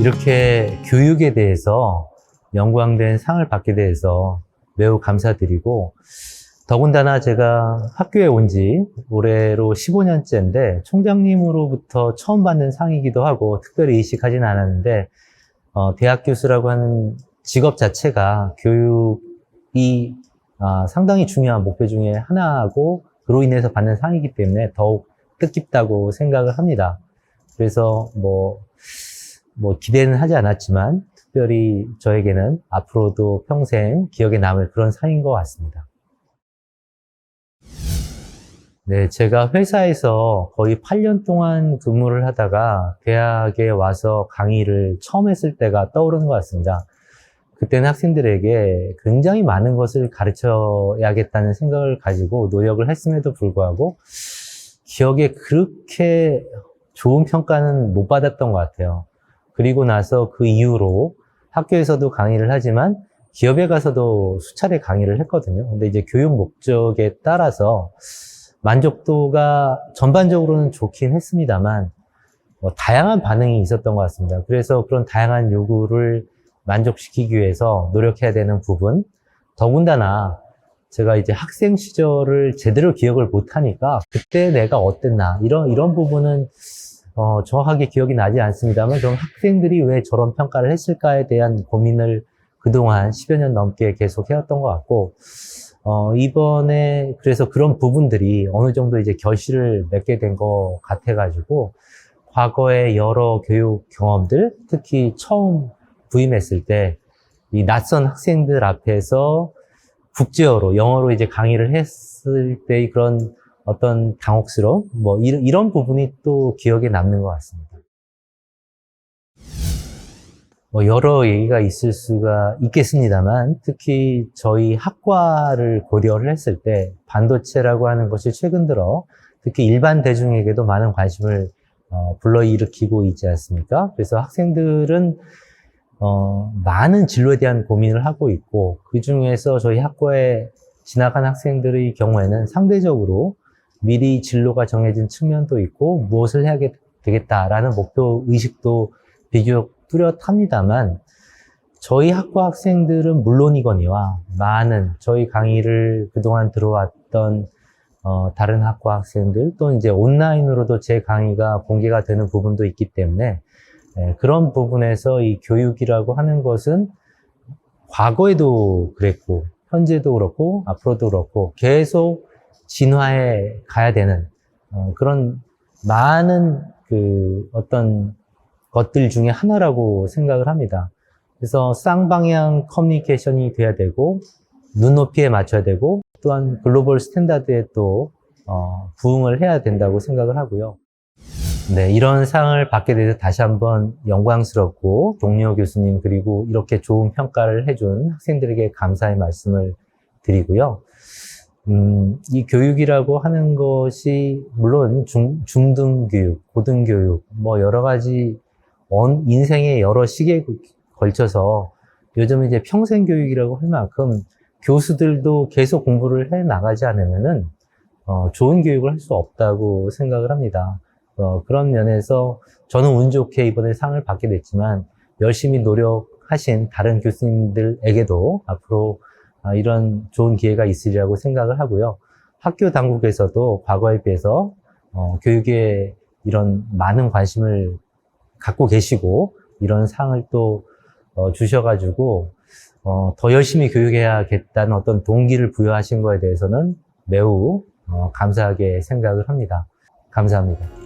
이렇게 교육에 대해서 영광된 상을 받게 돼서 매우 감사드리고 더군다나 제가 학교에 온 지 올해로 15년째인데 총장님으로부터 처음 받는 상이기도 하고 특별히 의식하진 않았는데 어, 대학 교수라고 하는 직업 자체가 교육이 아, 상당히 중요한 목표 중에 하나고 그로 인해서 받는 상이기 때문에 더욱 뜻깊다고 생각을 합니다. 그래서 뭐, 뭐 기대는 하지 않았지만 특별히 저에게는 앞으로도 평생 기억에 남을 그런 상인 것 같습니다. 네, 제가 회사에서 거의 8년 동안 근무를 하다가 대학에 와서 강의를 처음 했을 때가 떠오르는 것 같습니다. 그때는 학생들에게 굉장히 많은 것을 가르쳐야겠다는 생각을 가지고 노력을 했음에도 불구하고 기억에 그렇게 좋은 평가는 못 받았던 것 같아요. 그리고 나서 그 이후로 학교에서도 강의를 하지만 기업에 가서도 수차례 강의를 했거든요. 근데 이제 교육 목적에 따라서 만족도가 전반적으로는 좋긴 했습니다만 뭐 다양한 반응이 있었던 것 같습니다. 그래서 그런 다양한 요구를 만족시키기 위해서 노력해야 되는 부분, 더군다나 제가 이제 학생 시절을 제대로 기억을 못하니까 그때 내가 어땠나 이런 이런 부분은 어, 정확하게 기억이 나지 않습니다만 그럼 학생들이 왜 저런 평가를 했을까에 대한 고민을 그동안 10여 년 넘게 계속 해왔던 것 같고 어, 이번에 그래서 그런 부분들이 어느 정도 이제 결실을 맺게 된 것 같아가지고 과거의 여러 교육 경험들 특히 처음 부임했을 때 이 낯선 학생들 앞에서 국제어로 영어로 이제 강의를 했을 때의 그런 어떤 당혹스러움 뭐 이런, 이런 부분이 또 기억에 남는 것 같습니다. 뭐 여러 얘기가 있을 수가 있겠습니다만 특히 저희 학과를 고려를 했을 때 반도체라고 하는 것이 최근 들어 특히 일반 대중에게도 많은 관심을 어, 불러일으키고 있지 않습니까? 그래서 학생들은 어, 많은 진로에 대한 고민을 하고 있고 그 중에서 저희 학과에 지나간 학생들의 경우에는 상대적으로 미리 진로가 정해진 측면도 있고 무엇을 해야 되겠다라는 목표 의식도 비교적 뚜렷합니다만 저희 학과 학생들은 물론이거니와 많은 저희 강의를 그동안 들어왔던 어, 다른 학과 학생들 또 이제 온라인으로도 제 강의가 공개가 되는 부분도 있기 때문에 예, 그런 부분에서 이 교육이라고 하는 것은 과거에도 그랬고 현재도 그렇고 앞으로도 그렇고 계속 진화해 가야 되는 어, 그런 많은 그 어떤 것들 중에 하나라고 생각을 합니다. 그래서 쌍방향 커뮤니케이션이 돼야 되고 눈높이에 맞춰야 되고 또한 글로벌 스탠다드에 또 어, 부응을 해야 된다고 생각을 하고요. 네, 이런 상을 받게 돼서 다시 한번 영광스럽고 동료 교수님 그리고 이렇게 좋은 평가를 해준 학생들에게 감사의 말씀을 드리고요. 음, 이 교육이라고 하는 것이 물론 중, 중등 교육, 고등 교육, 뭐 여러 가지 온 인생의 여러 시기에 걸쳐서 요즘 이제 평생 교육이라고 할 만큼 교수들도 계속 공부를 해 나가지 않으면은 어, 좋은 교육을 할 수 없다고 생각을 합니다. 어, 그런 면에서 저는 운 좋게 이번에 상을 받게 됐지만 열심히 노력하신 다른 교수님들에게도 앞으로 아, 이런 좋은 기회가 있으리라고 생각을 하고요. 학교 당국에서도 과거에 비해서 어, 교육에 이런 많은 관심을 갖고 계시고 이런 상을 또 어, 주셔가지고 어, 더 열심히 교육해야겠다는 어떤 동기를 부여하신 거에 대해서는 매우 어, 감사하게 생각을 합니다. 감사합니다.